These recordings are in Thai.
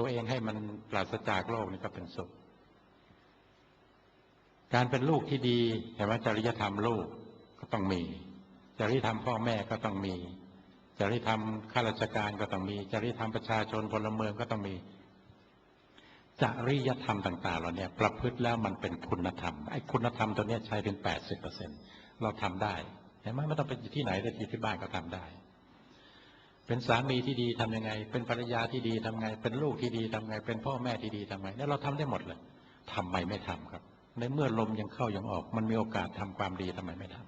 ตัวเองให้มันปราศจากโลกนี่ก็เป็นสุข การเป็นลูกที่ดีเห็นไหมจริยธรรมลูกก็ต้องมี จริยธรรมพ่อแม่ก็ต้องมี จริยธรรมข้าราชการก็ต้องมี จริยธรรมประชาชนพลเมืองก็ต้องมี จริยธรรมต่าง ๆ เราเนี่ย ประพฤติแล้วมันเป็นคุณธรรม ไอ้คุณธรรมตัวเนี้ยใช้เป็นแปดสิบเปอร์เซ็นเราทำได้เห็นไหมไม่ต้องไปที่ไหนแต่ที่บ้านก็ทำได้ เป็นสามีที่ดีทำยังไง เป็นภรรยาที่ดีทำไง เป็นลูกที่ดีทำไง เป็นพ่อแม่ที่ดีทำไงนี่เราทำได้หมดเลยทำไมไม่ทำครับ ในเมื่อลมยังเข้ายังออก มันมีโอกาสทำความดีทำไมไม่ท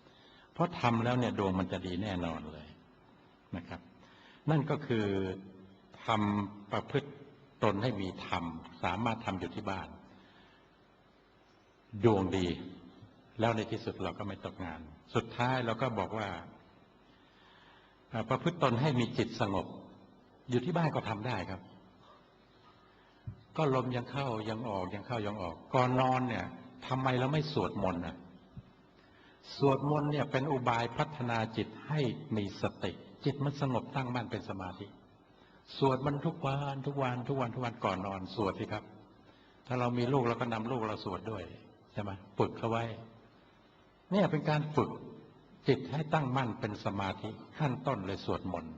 ำเพราะทำแล้วเนี่ยดวงมันจะดีแน่นอนเลยนะครับ นั่นก็คือทำประพฤติตนให้มีธรรม สามารถทำอยู่ที่บ้าน ดวงดี แล้วในที่สุดเราก็ไม่ตกงาน สุดท้ายเราก็บอกว่า ประพฤติตนให้มีจิตสงบ อยู่ที่บ้านก็ทำได้ครับ ก็ลมยังเข้ายังออกยังเข้ายังออก ก่อนนอนเนี่ยทำไมเราไม่สวดมนต์น่ะสวดมนต์เนี่ยเป็นอุบายพัฒนาจิตให้มีสติ จิตมันสงบตั้งมั่นเป็นสมาธิ สวดมันทุกวันทุกวันทุกวันทุกวันก่อนนอน สวดสิครับ ถ้าเรามีลูกเราก็นำลูกเราสวดด้วยใช่ไหมฝึกเขาไว้ เนี่ยเป็นการฝึก จิตให้ตั้งมั่นเป็นสมาธิขั้นต้นเลยสวดมนต์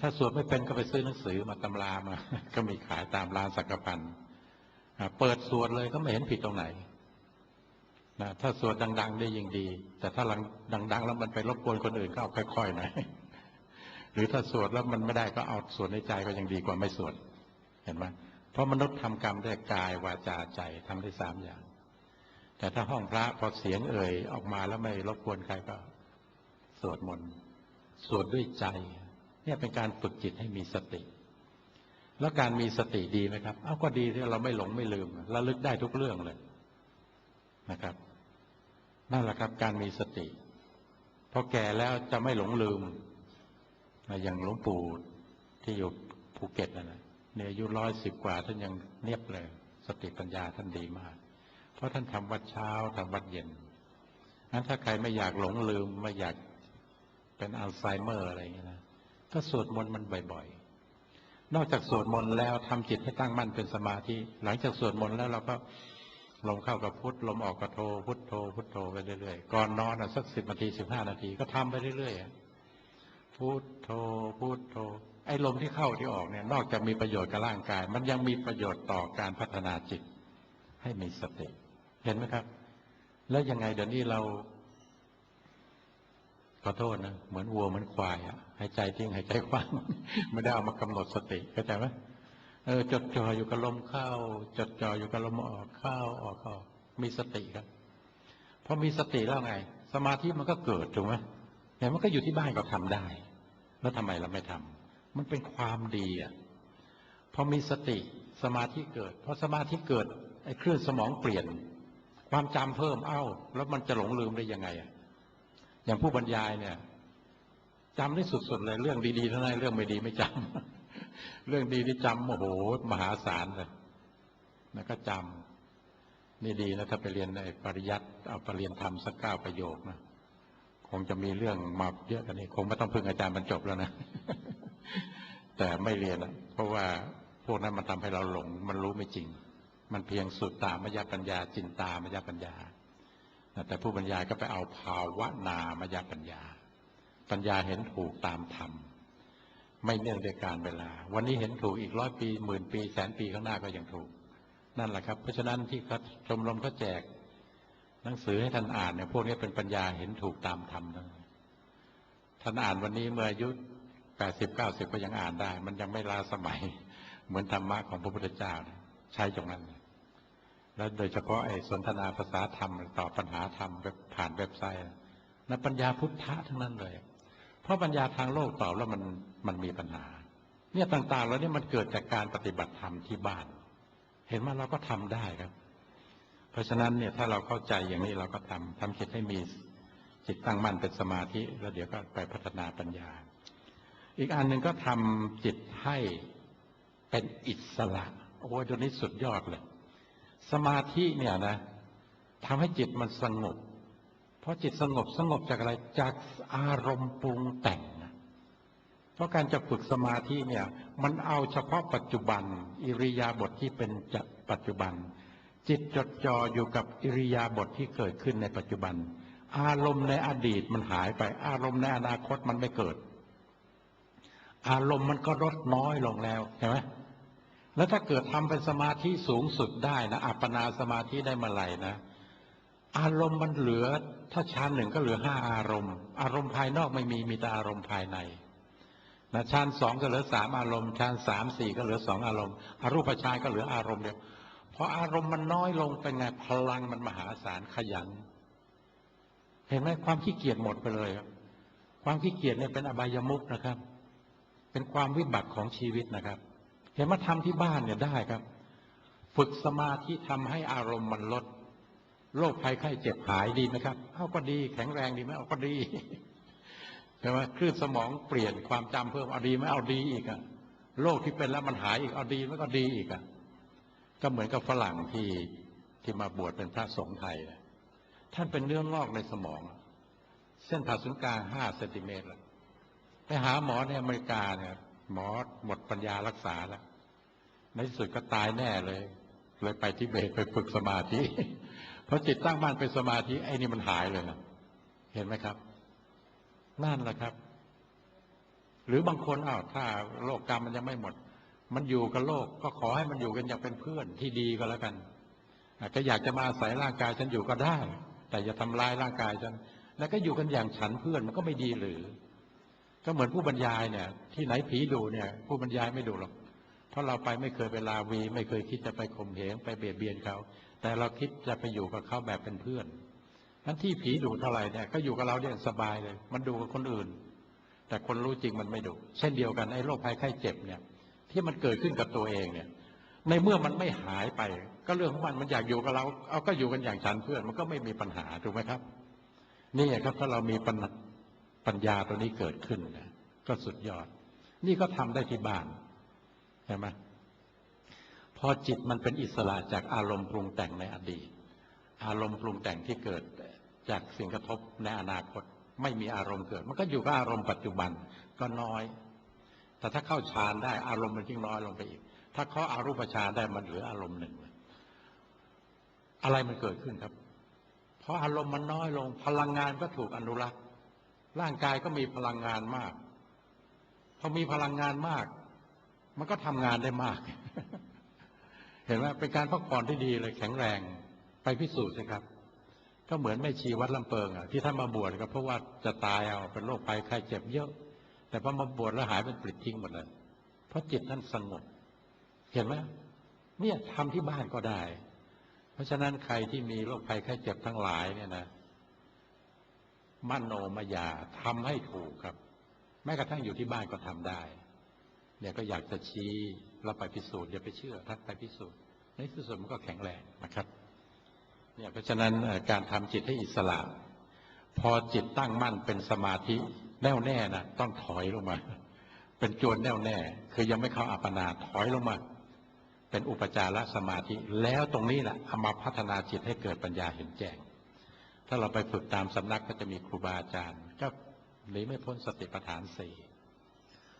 ถ้าสวดไม่เป็นก็ไปซื้อหนังสือมาตำรามา ก็มีขายตามร้านสักพันเปิดสวดเลยก็ไม่เห็นผิดตรงไหนนะถ้าสวดดัง ๆ ได้ยิ่งดี แต่ถ้าดัง ๆ แล้วมันไปรบกวนคนอื่นก็เอาค่อยๆหน่อยหรือถ้าสวดแล้วมันไม่ได้ก็เอาสวดในใจก็ยังดีกว่าไม่สวด เห็นไหมเพราะมนุษย์ทำกรรมด้วยกายวาจาใจทำได้สามอย่าง แต่ถ้าห้องพระพอเสียงเอ่ยออกมาแล้วไม่รบกวนใครก็สวดมนต์สวดด้วยใจ เนี่ยเป็นการฝึกจิตให้มีสติ แล้วการมีสติดีไหมครับเอาก็ดีที่เราไม่หลงไม่ลืมระลึกได้ทุกเรื่องเลยนะครับนั่นแหละครับการมีสติพอแก่แล้วจะไม่หลงลืมอย่างหลวงปู่ที่อยู่ภูเก็ตนะนะเนี่ยอายุร้อยสิบกว่าท่านยังเนียบเลย สติปัญญาท่านดีมาก เพราะท่านทำวัดเช้าทำวัดเย็นนั้นถ้าใครไม่อยากหลงลืมไม่อยากเป็นอัลไซเมอร์อะไรอย่างเงี้ยนะก็สวดมนต์มันบ่อยๆ นอกจากสวดมนต์แล้วทำจิตให้ตั้งมั่นเป็นสมาธิ หลังจากสวดมนต์แล้วเราก็ลมเข้ากับพุทลมออกกับโทพุทโทพุทโทไปเรื่อยๆ ก่อนนอนสักสิบนาทีสิบห้านาทีก็ทำไปเรื่อยๆ พุทโทพุทโท ไอ้ลมที่เข้าที่ออกเนี่ย นอกจากมีประโยชน์กับร่างกาย มันยังมีประโยชน์ต่อการพัฒนาจิตให้มีสติ เห็นไหมครับ แล้วยังไงเดี๋ยวนี้เราขอโทษนะเหมือนวัวเหมือนควายอะหายใจทิ้งหายใจคว้างไม่ได้เอามากำหนดสติเข้าใจไหมเออจดจ่ออยู่กับลมเข้า จดจ่ออยู่กับลมออกเข้าออกเข้ามีสติครับพอมีสติแล้วไง สมาธิมันก็เกิดถูกไหมเห็นมันก็อยู่ที่บ้านก็ทำได้ แล้วทำไมเราไม่ทำมันเป็นความดีอะพอมีสติสมาธิเกิดพอสมาธิเกิดไอ้คลื่นสมองเปลี่ยน ความจำเพิ่มเอ้า แล้วมันจะหลงลืมได้ยังไงอะอย่างผู้บรรยายเนี่ยจำได้สุดๆเลยเรื่องดีๆเท่านั้นเรื่องไม่ดีไม่จำเรื่องดีที่จำโอ้โหมหาศาลเลยนะก็จำนี่ดีนะถ้าไปเรียนในปริยัติเอาไปรริญญาธรรมสักเก้าประโยคนะคงจะมีเรื่องมาเยอะกันนี่คงไม่ต้องพึ่งอาจารย์บรรจบแล้วนะแต่ไม่เรียนเพราะว่าพวกนั้นมันทำให้เราหลง มันรู้ไม่จริง มันเพียงสุดตามยปัญญาจินตามยปัญญา แต่ผู้บรรยายก็ไปเอาภาวะนามยปัญญา ปัญญาเห็นถูกตามธรรม ไม่เนื่องด้วยการเวลา วันนี้เห็นถูกอีกร้อยปีหมื่นปีแสนปีข้างหน้าก็ยังถูก นั่นแหละครับ เพราะฉะนั้นที่เขาชมรมเขาแจก หนังสือให้ท่านอ่านเนี่ยพวกนี้เป็นปัญญาเห็นถูกตามธรรมนะท่านอ่านวันนี้เมื่ออายุแปดสิบเก้าสิบก็ยังอ่านได้ มันยังไม่ลาสมัย เหมือนธรรมะของพระพุทธเจ้าใช้ตรงนั้น แล้วโดยเฉพาะไอ้สนทนาภาษาธรรมตอบปัญหาธรรมผ่านเว็บไซต์นั่นปัญญาพุทธะทั้งนั้นเลย เพราะปัญญาทางโลกตอบแล้วมันมันมีปัญหา เนี่ยต่างๆแล้วเนี่ยมันเกิดจากการปฏิบัติธรรมที่บ้าน เห็นว่าเราก็ทำได้ครับ เพราะฉะนั้นเนี่ยถ้าเราเข้าใจอย่างนี้เราก็ทำทำจิตให้มีจิตตั้งมั่นเป็นสมาธิ แล้วเดี๋ยวก็ไปพัฒนาปัญญา อีกอันหนึ่งก็ทำจิตให้เป็นอิสระ โอ้ยตัวนี้สุดยอดเลย สมาธิเนี่ยนะทำให้จิตมันสงบ เพราะจิตสงบสงบจากอะไร จากอารมณ์ปรุงแต่งนะเพราะการจะฝึกสมาธิเนี่ย มันเอาเฉพาะปัจจุบัน อิริยาบถทที่เป็นจปัจจุบัน จิตจดจ่ออยู่กับอิริยาบถทที่เกิดขึ้นในปัจจุบัน อารมณ์ในอดีตมันหายไป อารมณ์ในอนาคตมันไม่เกิด อารมณ์มันก็ลดน้อยลงแล้วใช่ไหม แล้วถ้าเกิดทำเป็นสมาธิสูงสุดได้นะอัปปนาสมาธิได้มื่อไหร่นะอารมณ์มันเหลือ ถ้าชั้นหนึ่งก็เหลือห้าอารมณ์ อารมณ์ภายนอกไม่มีมีแต่อารมณ์ภายในนะชั้นสองก็เหลือสามอารมณ์ชั้นสามสี่ก็เหลือสองอารมณ์อรูปฌานก็เหลืออารมณ์เดียวพออารมณ์มันน้อยลงเป็นไงพลังมันมหาศาลขยัน เห็นไหมความขี้เกียจหมดไปเลยครับความขี้เกียจเนี่ยเป็นอบายมุกนะครับ เป็นความวิบัติของชีวิตนะครับ เห็นมาทำที่บ้านเนี่ยได้ครับ ฝึกสมาธิทำให้อารมณ์มันลดโรคภัยไข้เจ็บหายดีไหมครับเอาก็ดีแข็งแรงดีไหมเอาก็ดีใช่ไหมคลื่นสมองเปลี่ยนความจำเพิ่มเอาดีไหมเอาดีอีกอะโรคที่เป็นแล้วมันหายอีกเอาดีไหมก็ดีอีกอะก็เหมือนกับฝรั่งที่ที่มาบวชเป็นพระสงฆ์ไทยนะท่านเป็นเนื้องอกในสมอง เส้นผ่าศูนย์กลางห้าเซนติเมตรแล้วไปหาหมอในอเมริกาเนี่ย หมอหมดปัญญารักษาแล้วในที่สุดก็ตายแน่เลย เลยไปที่เบตไปฝึกสมาธิพอจิตตั้งมั่นเป็นสมาธิไอ้นี่มันหายเลยนะเห็นไหมครับ นั่นแหละครับ หรือบางคนอ้าวถ้าโลกกรรมมันยังไม่หมด มันอยู่กับโลก ก็ขอให้มันอยู่กันอย่างเป็นเพื่อนที่ดีก็แล้วกันอาจจะอยากจะมาอาศัยร่างกายฉันอยู่ก็ได้ แต่อย่าทำลายร่างกายฉัน แล้วก็อยู่กันอย่างฉันเพื่อนมันก็ไม่ดีหรือ ก็เหมือนผู้บรรยายเนี่ย ที่ไหนผีดูเนี่ย ผู้บรรยายไม่ดูหรอกเพราะเราไปไม่เคยไปลาวี ไม่เคยคิดจะไปข่มเหงไปเบียดเบียนเขาแต่เราคิดจะไปอยู่กับเขาแบบเป็นเพื่อนนั้นที่ผีดูเท่าไหร่เนี่ยก็อยู่กับเราเนี่ยสบายเลย มันดูกับคนอื่น แต่คนรู้จริงมันไม่ดูเช่นเดียวกันไอ้โรคภัยไข้เจ็บเนี่ย ที่มันเกิดขึ้นกับตัวเองเนี่ย ในเมื่อมันไม่หายไป ก็เรื่องของมันมันอยากอยู่กับเรา เอาก็อยู่กันอย่างฉันเพื่อนมันก็ไม่มีปัญหาถูกไหมครับ นี่ครับถ้าเรามีปัญ ปัญญาตัวนี้เกิดขึ้นนะก็สุดยอด นี่ก็ทำได้ที่บ้านใช่ไหมพอจิตมันเป็นอิสระจากอารมณ์ปรุงแต่งในอดีต อารมณ์ปรุงแต่งที่เกิดจากสิ่งกระทบในอนาคต ไม่มีอารมณ์เกิด มันก็อยู่กับอารมณ์ปัจจุบันก็น้อย แต่ถ้าเข้าฌานได้อารมณ์มันยิ่งน้อยลงไปอีก ถ้าเขาอารูปฌานได้มันเหลืออารมณ์หนึ่งอะไรมันเกิดขึ้นครับ เพราะอารมณ์มันน้อยลง พลังงานก็ถูกอนุรักษ์ ร่างกายก็มีพลังงานมาก พอมีพลังงานมาก มันก็ทำงานได้มาก เห็นไหมเป็นการพักผ่อนที่ดีเลยแข็งแรงไปพิสูจน์สิครับ ก็เหมือนแม่ชีวัดลำเปิงอะที่ท่านมาบวชก็เพราะว่าจะตายเอาเป็นโรคภัยไข้เจ็บเยอะ แต่พอมาบวชแล้วหายเป็นปลิดทิ้งหมดเลย เพราะจิตท่านสงบเห็นไหมเนี่ยทำที่บ้านก็ได้ เพราะฉะนั้นใครที่มีโรคภัยไข้เจ็บทั้งหลายเนี่ยนะ มโนมยาทำให้ถูกครับ แม้กระทั่งอยู่ที่บ้านก็ทำได้ เนี่ยก็อยากจะชี้เราไปพิสูจน์อย่าไปเชื่อทักไปพิสูจน์ ในที่สุดมันก็แข็งแรงนะครับ เนี่ยเพราะฉะนั้นการทำจิตให้อิสระ พอจิตตั้งมั่นเป็นสมาธิแน่วแน่นะต้องถอยลงมา เป็นจวนแน่วแน่ คือยังไม่เข้าอัปปนาถอยลงมาเป็นอุปจารสมาธิ แล้วตรงนี้แหละเอามาพัฒนาจิตให้เกิดปัญญาเห็นแจ้ง ถ้าเราไปฝึกตามสำนักก็จะมีครูบาอาจารย์ ก็หนีไม่พ้นสติปัฏฐานสี่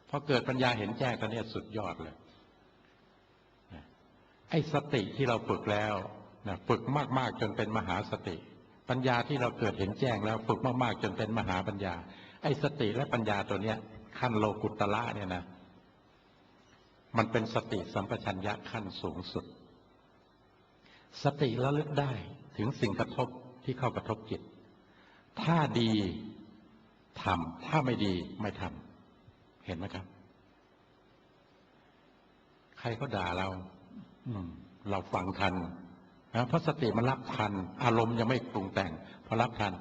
พอเกิดปัญญาเห็นแจ้งตอนนี้สุดยอดเลยไอ้สติที่เราฝึกแล้วนะฝึกมาก ๆ จนเป็นมหาสติ ปัญญาที่เราเกิดเห็นแจ้งแล้ว ฝึกมากๆ จนเป็นมหาปัญญา ไอ้สติและปัญญาตัวเนี้ยขั้นโลกุตละเนี่ยนะ มันเป็นสติสัมปชัญญะขั้นสูงสุด สติระลึกได้ถึงสิ่งกระทบ ที่เข้ากระทบจิต ถ้าดีทำถ้าไม่ดีไม่ทำเห็นไหมครับ ใครเขาด่าเราเราฟังทันนะเพราะสติมันรับทัน อารมณ์ยังไม่ปรุงแต่งพอรับทัน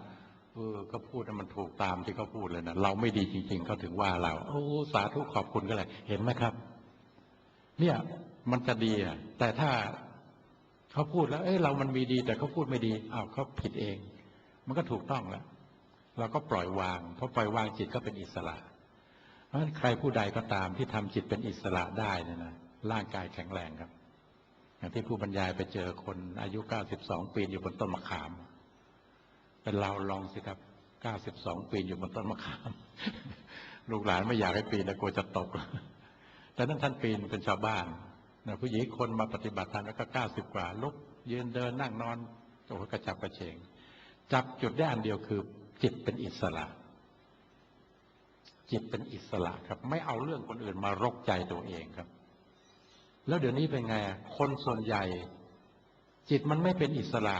เออก็พูดมันถูกตามที่เขาพูดเลยนะเราไม่ดีจริง ๆ เขาถึงว่าเราโอ้สาธุขอบคุณก็เลยเห็นไหมครับ เนี่ย มันจะดีอะแต่ถ้า เขาพูดแล้ว เอ้ยเรามันมีดี แต่เขาพูดไม่ดีอ้าวเขาผิดเอง มันก็ถูกต้องแล้วเราก็ปล่อยวางเพราะปล่อยวางจิตก็เป็นอิสระ เพราะฉะนั้นใครผู้ใดก็ตามที่ทำจิตเป็นอิสระได้นี่นะร่างกายแข็งแรงครับ อย่างที่ผู้บรรยายไปเจอคนอายุ 92 ปีอยู่บนต้นมะขาม เป็นเราลองสิครับ 92 ปีอยู่บนต้นมะขาม ลูกหลานไม่อยากให้ปีนนะกลัวจะตก แต่นั้นท่านปีนเป็นชาวบ้าน นะผู้หญิงคนมาปฏิบัติธรรมแล้วก็เก้าสิบกว่าลุกยืนเดินนั่งนอนโอ้กระจับกระเฉง จับจุดได้อันเดียวคือ จิตเป็นอิสระ จิตเป็นอิสระครับ ไม่เอาเรื่องคนอื่นมารกใจตัวเองครับ แล้วเดี๋ยวนี้เป็นไงคนส่วนใหญ่ จิตมันไม่เป็นอิสระ